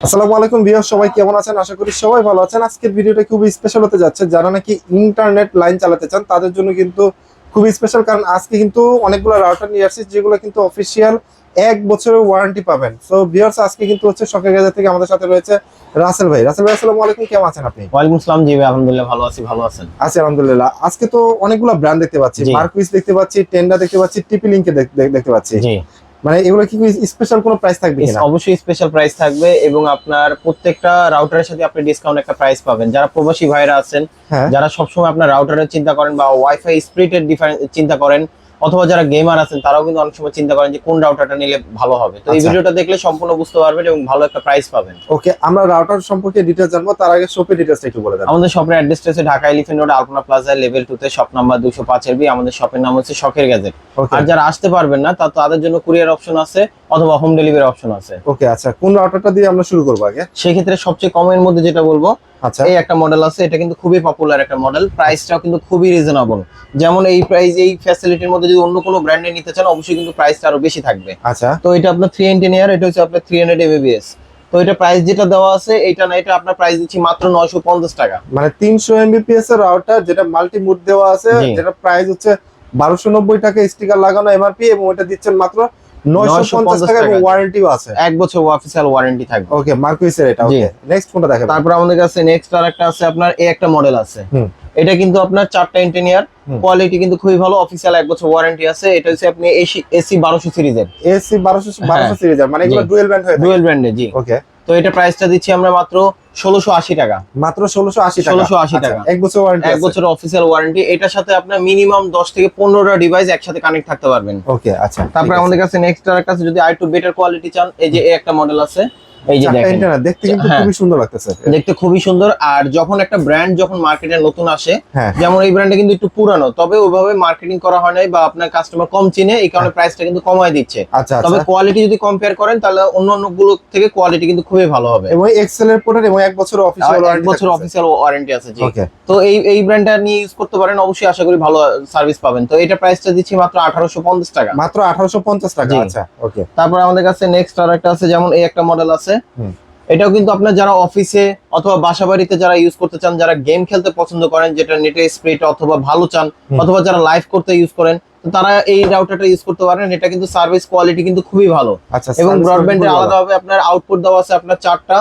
আসসালামু আলাইকুম ভিউয়ার সবাই কেমন আছেন? আশা করি সবাই ভালো আছেন। আজকের ভিডিওটা খুবই স্পেশাল হতে যাচ্ছে। যারা নাকি ইন্টারনেট লাইন চালাতে চান তাদের জন্য কিন্তু খুবই স্পেশাল কারণ আজকে কিন্তু অনেকগুলো রাউটার নিয়ে আসছি যেগুলো কিন্তু অফিসিয়াল এক বছরের ওয়ারেন্টি পাবেন। সো ভিউয়ার্স আজকে কিন্তু হচ্ছে শখের গাজা থেকে আমাদের সাথে রয়েছে রাসেল ভাই। রাসেল ভাই আসসালামু আলাইকুম কেমন আছেন আপনি? ওয়ালাইকুম আসসালাম জি ভাই আলহামদুলিল্লাহ ভালো আছি ভালো আছেন? আছি আলহামদুলিল্লাহ। আজকে তো অনেকগুলো ব্র্যান্ড দেখতে পাচ্ছি। মার্কুইস দেখতে পাচ্ছি টেন্ডা দেখতে পাচ্ছি টিপি লিঙ্কে দেখতে পাচ্ছি। জি। মানে এগুলো কি স্পেশাল কোনো প্রাইস থাকবে কিনা? অবশ্যই স্পেশাল প্রাইস থাকবে এবং আপনার প্রত্যেকটা রাউটারের সাথে আপনি ডিসকাউন্ট একটা প্রাইস পাবেন। যারা প্রবাসী ভাইরা আছেন হ্যাঁ। যারা সবসময় আপনার রাউটারের চিন্তা করেন বা ওয়াইফাই ডিফারেন্স চিন্তা করেন অথবা যারা গেমার আছেন তারাও কিন্তু অনেক সময় চিন্তা করেন যে কোন রাউটারটা নিলে ভালো হবে। তো এই আচ্ছা। ভিডিওটা দেখলে সম্পূর্ণ বুঝতে পারবেন এবং ভালো একটা প্রাইস পাবেন। ওকে আমরা রাউটার সম্পর্কে ডিটেলস জানব তার আগে শপের ডিটেলসটা একটু বলে দেন। আমাদের শপের অ্যাড্রেসটা হচ্ছে Dhaka elephant road Alpana plaza level two তে শপ নাম্বার দুশো পাঁচের বি আমাদের শপের নাম হচ্ছে শখের গ্যাজেট আর যারা আসতে পারবেন না তা তাদের জন্য কুরিয়ার অপশন আছে অথবা হোম ডেলিভারি অপশন আছে। ওকে আচ্ছা কোন রাউটারটা দিয়ে আমরা শুরু করব আগে? সেক্ষেত্রে সবচেয়ে কমের মধ্যে যেটা বলব আচ্ছা। এই একটা মডেল আছে এটা কিন্তু খুবই পপুলার একটা মডেল প্রাইসটাও কিন্তু খুবই রিজনেবল যেমন এই প্রাইস এই ফ্যাসিলিটির মধ্যে যদি অন্য কোনো ব্র্যান্ডে নিতে চান অবশ্যই কিন্তু প্রাইসটা আরও বেশি থাকবে। আচ্ছা। তো এটা আপনার থ্রি ইয়ার এটা হচ্ছে আপনার থ্রি হান্ড্রেড এমবিবিএস তো এটা প্রাইস যেটা দেওয়া আছে এটা না এটা আপনার প্রাইস দিচ্ছি মাত্র নয়শো পঞ্চাশ টাকা। মানে তিনশো এমবিপিএস এর রাউটার যেটা মাল্টি মুড দেওয়া আছে যেটা প্রাইস হচ্ছে বারোশো নব্বই টাকা স্টিকার লাগানো এমআরপি এবং ওটা দিচ্ছেন মাত্র নয়শো পঞ্চাশ টাকা এবং ওয়ারেন্টিও আছে। এক বছর অফিসিয়াল ওয়ারেন্টি থাকবে। ওকে মার্কুইসের এটা ওকে নেক্সট কোনটা দেখাবেন তারপর আমাদের কাছে নেক্সট আর একটা আছে আপনার এই একটা মডেল আছে। এটা কিন্তু আপনার চারটা ইঞ্জিনিয়ার কোয়ালিটি কিন্তু খুবই ভালো অফিসিয়াল এক বছর ওয়ারেন্টি আছে। এটা হচ্ছে আপনি এসি এসি বারোশো সিরিজের। এসি বারোশো বারোশো হ্যাঁ। সিরিজের মানে এগুলো ডুয়েল ব্যান্ড হয়ে ডুয়েল ব্র্যান্ডে জি। ওকে তো এটা প্রাইসটা দিচ্ছি আমরা মাত্র ষোলোশো আশি টাকা। মাত্র ষোলোশো আশি ষোলোশো আশি টাকা। আচ্ছা, এক বছর ওয়ারেন্টি এক বছর অফিসিয়াল ওয়ারেন্টি এটার সাথে আপনার মিনিমাম দশ থেকে পনেরোটা ডিভাইস একসাথে কানেক্ট থাকতে পারবেন। ওকে আচ্ছা তারপরে আমাদের কাছে নেক্সট আর কাছে যদি আর একটু বেটার কোয়ালিটি চান এই যে একটা মডেল আছে। এই যে দেখেন। দেখতে কিন্তু হ্যাঁ। খুবই সুন্দর লাগতেছে। দেখতে খুবই সুন্দর। আর যখন একটা ব্র্যান্ড যখন মার্কেটে নতুন আসে হ্যাঁ। যেমন এই ব্র্যান্ডটা কিন্তু একটু পুরানো তবে ওইভাবে মার্কেটিং করা হয় নাই বা আপনার কাস্টমার কম চিনে এই কারণে প্রাইসটা কিন্তু কমায় দিচ্ছে। আচ্ছা তবে আচ্ছা কোয়ালিটি যদি কম্পেয়ার করেন তাহলে অন্য অন্যগুলো থেকে কোয়ালিটি কিন্তু খুবই ভালো হবে। এবং এক্সেল এর প্রোডাক্ট এবং এক বছর অফিসিয়াল এক বছর অফিসিয়াল ওয়ারেন্টি আছে জি। তো এই এই ব্র্যান্ডটা নিয়ে ইউজ করতে পারেন অবশ্যই আশা করি ভালো সার্ভিস পাবেন। তো এটা প্রাইসটা দিচ্ছি মাত্র আঠারোশো পঞ্চাশ টাকা। মাত্র আঠারোশো পঞ্চাশ টাকা আচ্ছা ওকে তারপর আমাদের কাছে নেক্সট আর একটা আছে যেমন এই একটা মডেল আছে। এটাও কিন্তু আপনার যারা অফিসে অথবা বাসা বাড়িতে যারা ইউজ করতে চান যারা গেম খেলতে পছন্দ করেন যেটা নেটে স্পিড অথবা ভালো চান অথবা যারা লাইভ করতে ইউজ করেন তো তারা এই রাউটারটা ইউজ করতে পারেন। এটা কিন্তু সার্ভিস কোয়ালিটি কিন্তু খুবই ভালো। আচ্ছা এবং ব্রডব্যান্ডে ব্রডব্যান্ডের আলাদাভাবে আপনার আউটপুট দেওয়া আছে আপনার চারটা।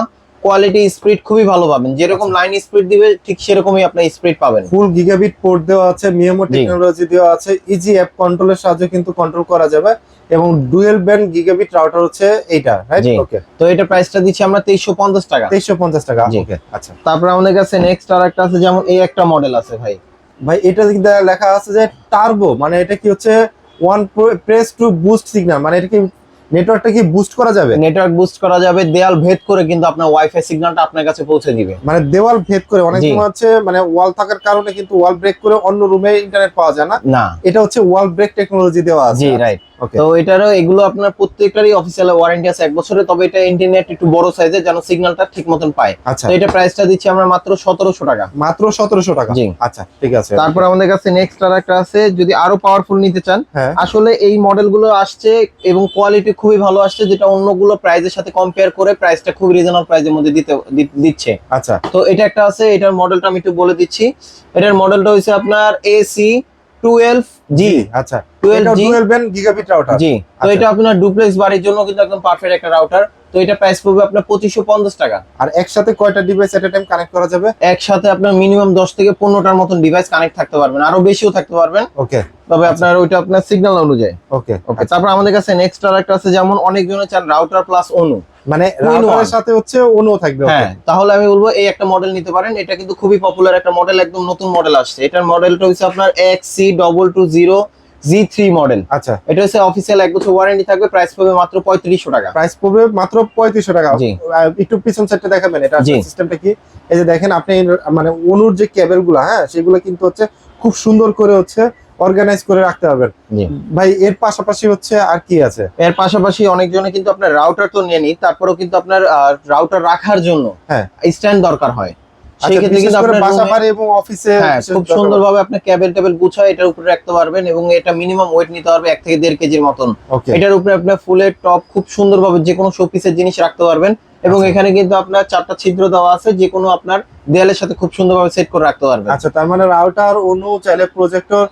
কোয়ালিটি স্পিড খুবই ভালো পাবেন। যেরকম লাইন স্পিড দিবে ঠিক সেরকমই আপনার স্পিড পাবেন। ফুল গিগাবিট পোর্ট দেওয়া আছে মিয়ামো জি। টেকনোলজি দেওয়া আছে ইজি অ্যাপ কন্ট্রোলের সাহায্যে কিন্তু কন্ট্রোল করা যাবে। এবং ডুয়েল ব্যান্ড গিগাবিট রাউটার হচ্ছে এইটা রাইট ওকে তো এটা প্রাইসটা দিচ্ছি আমরা তেইশশো পঞ্চাশ টাকা। তেইশশো পঞ্চাশ টাকা ওকে আচ্ছা। তারপর আমাদের কাছে নেক্সট আর একটা আছে যেমন এই একটা মডেল আছে ভাই। ভাই এটা কিন্তু লেখা আছে যে টার্বো মানে এটা কি হচ্ছে one press to boost signal মানে এটা কি নেটওয়ার্কটা কি বুস্ট করা যাবে? নেটওয়ার্ক বুস্ট করা যাবে দেয়াল ভেদ করে কিন্তু আপনার ওয়াইফাই সিগন্যালটা আপনার কাছে পৌঁছে দিবে। মানে দেওয়াল ভেদ করে অনেক সময় হচ্ছে মানে ওয়াল থাকার কারণে কিন্তু ওয়াল ব্রেক করে অন্য রুমে ইন্টারনেট পাওয়া যায় না। না। এটা হচ্ছে ওয়াল ব্রেক টেকনোলজি দেওয়া আছে। জি রাইট তো এটারও এগুলো আপনার প্রত্যেকটারই অফিসিয়াল ওয়ারেন্টি আছে। এক বছরে তবে এটা ইন্টারনেট একটু বড় সাইজের যেন সিগন্যালটা ঠিক মতন পায়। আচ্ছা। এটা প্রাইসটা দিচ্ছি আমরা মাত্র সতেরোশো টাকা। মাত্র সতেরোশো টাকা? জি। আচ্ছা ঠিক আছে। তারপর আমাদের কাছে নেক্সট আর একটা আছে যদি আরও পাওয়ারফুল নিতে চান হ্যাঁ। আসলে এই মডেলগুলো আসছে এবং কোয়ালিটি খুবই ভালো আসছে যেটা অন্যগুলো প্রাইসের সাথে কম্পেয়ার করে প্রাইসটা খুব রিজনেবল প্রাইসের মধ্যে দিতে দিচ্ছে। আচ্ছা। তো এটা একটা আছে এটার মডেলটা আমি একটু বলে দিচ্ছি। এটার মডেলটা হচ্ছে আপনার এসি টুয়েলভ জি আচ্ছা। 12G এটা ডুয়েল ব্যান্ড গিগাবিট রাউটার জি তো আচ্ছা। এটা আপনার ডুপ্লেক্স বাড়ির জন্য কিন্তু একদম পারফেক্ট একটা রাউটার তো এটা প্রাইস পড়বে আপনার পঁচিশশো পঞ্চাশ টাকা। আর একসাথে কয়টা ডিভাইস এট টাইম কানেক্ট করা যাবে? একসাথে আপনার মিনিমাম দশ থেকে পনেরোটার মতন ডিভাইস কানেক্ট থাকতে পারবেন আরও বেশিও থাকতে পারবেন। ওকে তবে আপনার ওইটা আপনার সিগন্যাল অনুযায়ী। ওকে ওকে তারপর আমাদের কাছে নেক্সট আর একটা আছে যেমন অনেকজনে চান রাউটার প্লাস অনু মানে রাউটারের সাথে হচ্ছে অন্য থাকবে ওকে হ্যাঁ তাহলে আমি বলব এই একটা মডেল নিতে পারেন। এটা কিন্তু খুবই পপুলার একটা মডেল একদম নতুন মডেল আসছে। এটার মডেলটা হচ্ছে আপনার X C double two zero G three model আচ্ছা। এটা হচ্ছে অফিসিয়াল এক বছর ওয়ারেন্টি থাকবে প্রাইস পড়বে মাত্র পঁয়ত্রিশশো টাকা। প্রাইস পড়বে মাত্র পঁয়ত্রিশশো টাকা। একটু পিছন সাইডটা দেখাবেন এটা সিস্টেমটা কি? এই যে দেখেন আপনি মানে অনুর যে কেবলগুলা হ্যাঁ সেগুলো কিন্তু হচ্ছে খুব সুন্দর করে হচ্ছে অর্গানাইজ করে রাখতে পারবেন। ভাই এর পাশাপাশি হচ্ছে আর কি আছে? এর পাশাপাশি অনেকজনে কিন্তু আপনার রাউটার তো নিয়ে নি তারপরেও কিন্তু আপনার রাউটার রাখার জন্য হ্যাঁ। স্ট্যান্ড দরকার হয়। আচ্ছা, সেই ক্ষেত্রে কিন্তু আপনার বাসা বাড়ি এবং অফিসে হ্যাঁ খুব সুন্দরভাবে আপনি ক্যাবেল টেবিল গুছায় এটার উপরে রাখতে পারবেন এবং এটা মিনিমাম ওয়েট নিতে পারবে এক থেকে দেড় কেজির মতন। এটার উপরে আপনার ফুলের টপ খুব সুন্দরভাবে যে কোনো শোপিসের জিনিস রাখতে পারবেন এবং আচ্ছা। এখানে কিন্তু আপনার চারটা ছিদ্র দেওয়া আছে যে কোনো আপনার দেয়ালের সাথে খুব সুন্দরভাবে সেট করে রাখতে পারবেন। আচ্ছা তার মানে রাউটার অনু চাইলে প্রজেক্টর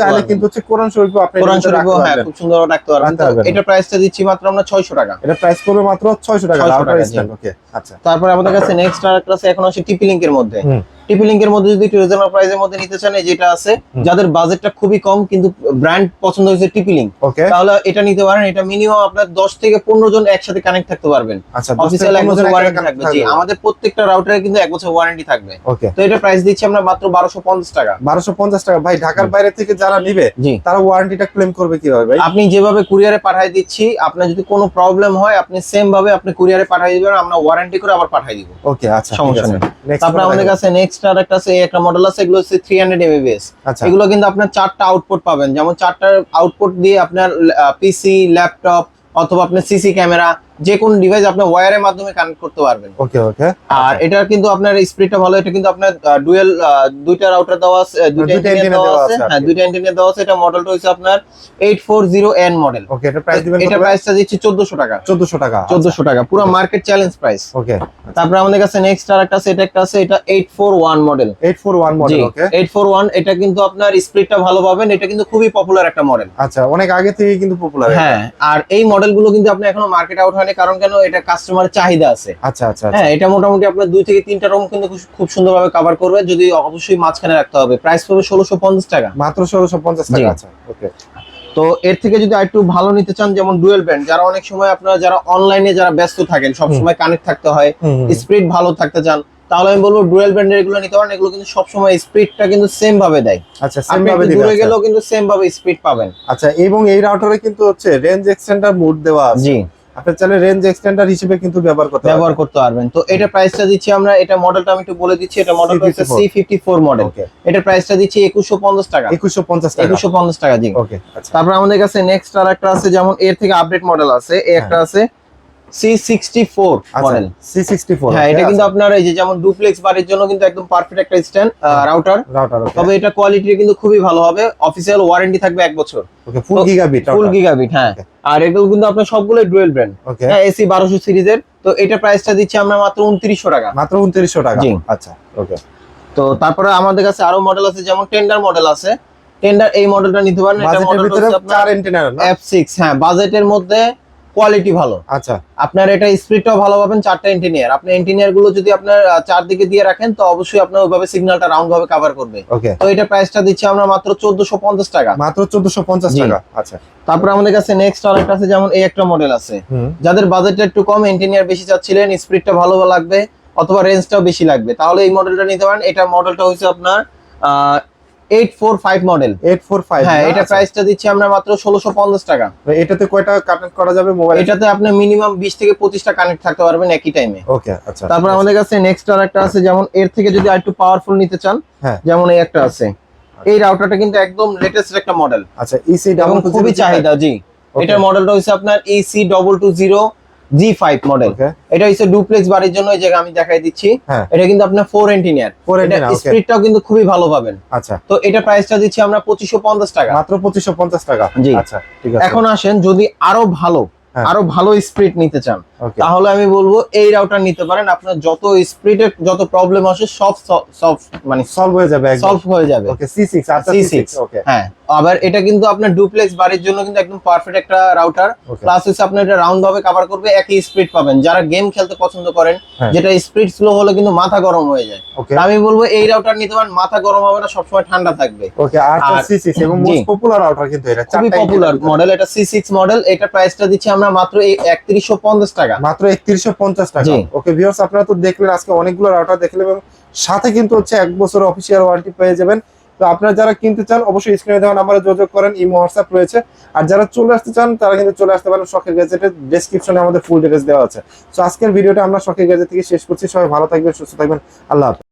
চাইলে কিন্তু হচ্ছে কোরআন আপনি কোরআন শরীফও হ্যাঁ খুব সুন্দর রাখতে পারবেন। এটা প্রাইসটা দিচ্ছি মাত্র আমরা ছয়শো টাকা। এটা প্রাইস পড়বে মাত্র 600 টাকা 600 ওকে আচ্ছা। তারপরে আমাদের কাছে নেক্সট আছে এখন আছে টিপি লিঙ্কের মধ্যে। টিপি লিঙ্কের মধ্যে যদি একটু রিজনেবল প্রাইসের মধ্যে নিতে চান যেটা আছে যাদের বাজেটটা খুবই কম কিন্তু ব্র্যান্ড পছন্দ হয়েছে টিপি লিঙ্ক তাহলে এটা নিতে পারেন। এটা মিনিমাম আপনার 10 থেকে 15 জন একসাথে কানেক্ট থাকতে পারবেন। আচ্ছা অফিসিয়াল এক বছর ওয়ারেন্টি থাকবে। জি আমাদের প্রত্যেকটা রাউটারে কিন্তু এক বছর ওয়ারেন্টি থাকবে। তো এটা প্রাইস দিচ্ছি আমরা মাত্র 1250 টাকা। 1250 টাকা। ভাই ঢাকার বাইরে থেকে যারা নিবে তারা ওয়ারেন্টিটা ক্লেম করবে কীভাবে ভাই? আপনি যেভাবে কুরিয়ারে পাঠিয়ে দিচ্ছি আপনার যদি কোনো প্রবলেম হয় আপনি সেম ভাবে আপনি কুরিয়ারে পাঠিয়ে দিবেন আমরা ওয়ারেন্টি করে আবার পাঠিয়ে দিব। ওকে আচ্ছা সমস্যা নেই। তারপরে আমাদের কাছে নেক্সট আর একটা আছে একটা মডেল আছে এগুলো হচ্ছে 300 এমবিএস আচ্ছা। এগুলো কিন্তু আপনার চারটা আউটপুট পাবেন। যেমন চারটার আউটপুট দিয়ে আপনার পিসি ল্যাপটপ অথবা আপনার সিসি ক্যামেরা যে কোন ডিভাইস আপনার ওয়্যারের মাধ্যমে কানেক্ট করতে পারবেন। ওকে ওকে আর এটা কিন্তু আপনার স্পিডটা ভালো এটা কিন্তু আপনার ডুয়েল দুইটা রাউটার দেওয়া আছে দুইটা অ্যান্টেনা দেওয়া আছে। হ্যাঁ দুইটা অ্যান্টেনা দেওয়া আছে এটা মডেলটা হচ্ছে আপনার 840N মডেল ওকে এটা প্রাইস দিবেন এটা প্রাইসটা দিচ্ছি 1400 টাকা। 1400 টাকা 1400 টাকা পুরো মার্কেট চ্যালেঞ্জ প্রাইস ওকে তারপর আমাদের কাছে নেক্সট আর একটা আছে এটা একটা আছে এটা 841 মডেল 841 জি মডেল ওকে 841 এটা কিন্তু আপনার স্পিডটা ভালো পাবেন এটা কিন্তু খুবই পপুলার একটা মডেল আচ্ছা অনেক আগে থেকে কিন্তু পপুলার হ্যাঁ আর এই মডেলগুলো কিন্তু আপনি এখনও মার্কেট আউট হয়নি কারণ কেন এটা কাস্টমার চাহিদা আছে। আচ্ছা আচ্ছা আচ্ছা। হ্যাঁ এটা মোটামুটি আপনার দুই থেকে তিনটা রুম কিন্তু খুব- সুন্দরভাবে কভার করবে। যদি অবশ্যই মাঝখানে রাখতে হবে। প্রাইস পড়বে ষোলোশো পঞ্চাশ টাকা। মাত্র 1650 টাকা আচ্ছা ওকে তো এর থেকে যদি আরেকটু ভালো নিতে চান যেমন ডুয়েল ব্যান্ড যারা অনেক সময় আপনারা যারা অনলাইনে যারা ব্যস্ত থাকেন সব সময় কানেক্ট থাকতে হয় স্পিড ভালো থাকতে চান তাহলে আমি বলব ডুয়েল ব্যান্ডের এগুলো নিতে পারেন। এগুলো কিন্তু সবসময় স্পিডটা কিন্তু সেম ভাবে দেয়। আচ্ছা সেম ভাবে দিবে দূরে আচ্ছা। গেলেও কিন্তু সেম ভাবে স্পিড পাবেন। আচ্ছা এবং এই রাউটারে কিন্তু হচ্ছে রেঞ্জ এক্সটেন্ডার মোড দেওয়া আছে। জি। আপনি চাইলে রেঞ্জ এক্সটেন্ডার হিসেবে কিন্তু ব্যবহার করতে ব্যবহার করতে পারবেন। তো এটা প্রাইসটা দিচ্ছি আমরা এটা মডেলটা আমি একটু বলে দিচ্ছি এটা মডেল হচ্ছে C54 C fifty four model এটা প্রাইসটা দিচ্ছি একুশশো পঞ্চাশ টাকা। 2150 টাকা। একুশশো পঞ্চাশ টাকা দিন ওকে আচ্ছা। তারপর আমাদের কাছে নেক্সট আর একটা আছে যেমন এর থেকে আপডেট মডেল আছে এই একটা আছে সি সিক্সটি ফোর আচ্ছা মডেল C64 হ্যাঁ এটা কিন্তু আপনার এই যে যেমন ডুপ্লেক্স বাড়ির জন্য কিন্তু একদম পারফেক্ট একটা স্ট্যান্ড রাউটার রাউটার তবে এটা কোয়ালিটি কিন্তু খুবই ভালো হবে। অফিসিয়াল ওয়ারেন্টি থাকবে এক বছর। ওকে ফুল গিগাবিট ফুল গিগাবিট হ্যাঁ। আর এগুলো কিন্তু আপনার সবগুলো ডুয়েল ব্র্যান্ড হ্যাঁ এসি বারোশো সিরিজের। তো এটা প্রাইসটা দিচ্ছি আমরা মাত্র উনত্রিশশো টাকা। মাত্র 2900 টাকা। আচ্ছা ওকে তো তারপরে আমাদের কাছে আরও মডেল আছে যেমন টেন্ডার মডেল আছে। টেন্ডার এই মডেলটা নিতে পারেন। এটা মডেল হচ্ছে আপনার চার এন্টেনার না? F6 হ্যাঁ বাজেটের মধ্যে কোয়ালিটি ভালো। আচ্ছা। আপনার এটা স্পিডটাও ভালো পাবেন চারটা ইঞ্জিনিয়ার আপনি ইঞ্জিনিয়ারগুলো যদি আপনার চারদিকে দিয়ে রাখেন তো অবশ্যই আপনার ওইভাবে সিগন্যালটা রাউন্ড ভাবে কভার করবে। ওকে তো এটা প্রাইসটা দিচ্ছি আমরা মাত্র চোদ্দশো পঞ্চাশ টাকা। মাত্র 1450 জি। টাকা আচ্ছা। তারপর আমাদের কাছে নেক্সট আরেকটা আছে যেমন এই একটা মডেল আছে। যাদের বাজেটটা একটু কম ইঞ্জিনিয়ার বেশি চাচ্ছিলেন স্পিডটা ভালো লাগবে অথবা রেঞ্জটাও বেশি লাগবে। তাহলে এই মডেলটা নিতে পারেন। এটা মডেলটা হচ্ছে আপনার এইট ফোর ফাইভ মডেল। 845 হ্যাঁ এটা আচ্ছা। প্রাইসটা দিচ্ছি আমরা মাত্র ষোলোশো পঞ্চাশ টাকা। এটাতে কয়টা কানেক্ট করা যাবে মোবাইল এটাতে আপনি মিনিমাম বিশ থেকে পঁচিশটা কানেক্ট থাকতে পারবেন একই টাইমে ওকে আচ্ছা। তারপর আমাদের কাছে নেক্সট আর একটা আছে যেমন এর থেকে যদি আরেকটু পাওয়ারফুল নিতে চান হ্যাঁ। যেমন এই একটা আছে। এই রাউটারটা কিন্তু একদম লেটেস্ট একটা মডেল আচ্ছা ইসি এবং ডাবল খুবই চাহিদা জি. এটার মডেলটা হচ্ছে আপনার AC double two zero G five model এটা হচ্ছে ডুপ্লেক্স বাড়ির জন্য এই জায়গা আমি দেখাই দিচ্ছি। হ্যাঁ। এটা কিন্তু আপনার ফোর এন্টিনিয়ার স্পিডটাও কিন্তু খুবই ভালো পাবেন। আচ্ছা। তো এটা প্রাইসটা দিচ্ছি আমরা পঁচিশশো পঞ্চাশ টাকা। মাত্র 2550 টাকা। জি। আচ্ছা ঠিক আছে। এখন আসেন যদি আরও ভালো হ্যাঁ। আরও ভালো স্পিড নিতে চান তাহলে আমি বলব এই রাউটার নিতে পারেন। আপনার যত স্পিডের যত প্রবলেম আসে সব সব মানে সলভ হয়ে যাবে সলভ হয়ে যাবে। ওকে সি সিক্স আচ্ছা সি সিক্স ওকে হ্যাঁ। আবার এটা কিন্তু আপনার ডুপ্লেক্স বাড়ির জন্য কিন্তু একদম পারফেক্ট একটা রাউটার প্লাস হচ্ছে আপনার এটা রাউন্ড ভাবে কভার করবে একই স্পিড পাবেন। যারা গেম খেলতে পছন্দ করেন হ্যাঁ। যেটা স্পিড স্লো হলে কিন্তু মাথা গরম হয়ে যায়। আমি বলব এই রাউটার নিতে পারেন মাথা গরম হবে না সবসময় ঠান্ডা থাকবে। ওকে আর আর- সি সিক্স এবং মোস্ট পপুলার রাউটার কিন্তু এটা খুবই পপুলার মডেল এটা সি সিক্স মডেল এটা প্রাইসটা দিচ্ছি আমরা মাত্র একত্রিশশো পঞ্চাশ টাকা? মাত্র 3150 টাকা। জি। ওকে ভিউয়ার্স আপনারা তো দেখলেন আজকে অনেকগুলো রাউটার দেখলেন এবং সাথে কিন্তু হচ্ছে এক বছর অফিসিয়াল ওয়ারেন্টি পেয়ে যাবেন। তো আপনারা যারা কিনতে চান অবশ্যই স্ক্রিনে দেওয়া নাম্বারে যোগাযোগ করেন ইমো হোয়াটসঅ্যাপ রয়েছে। আর যারা চলে আসতে চান তারা কিন্তু চলে আসতে পারেন শখের গ্যাজেটের ডেসক্রিপশনে আমাদের ফুল ডিটেলস দেওয়া আছে। তো আজকের ভিডিওটা আমরা শখের গ্যাজেট থেকে শেষ করছি। সবাই ভালো থাকবেন সুস্থ থাকবেন। আল্লাহ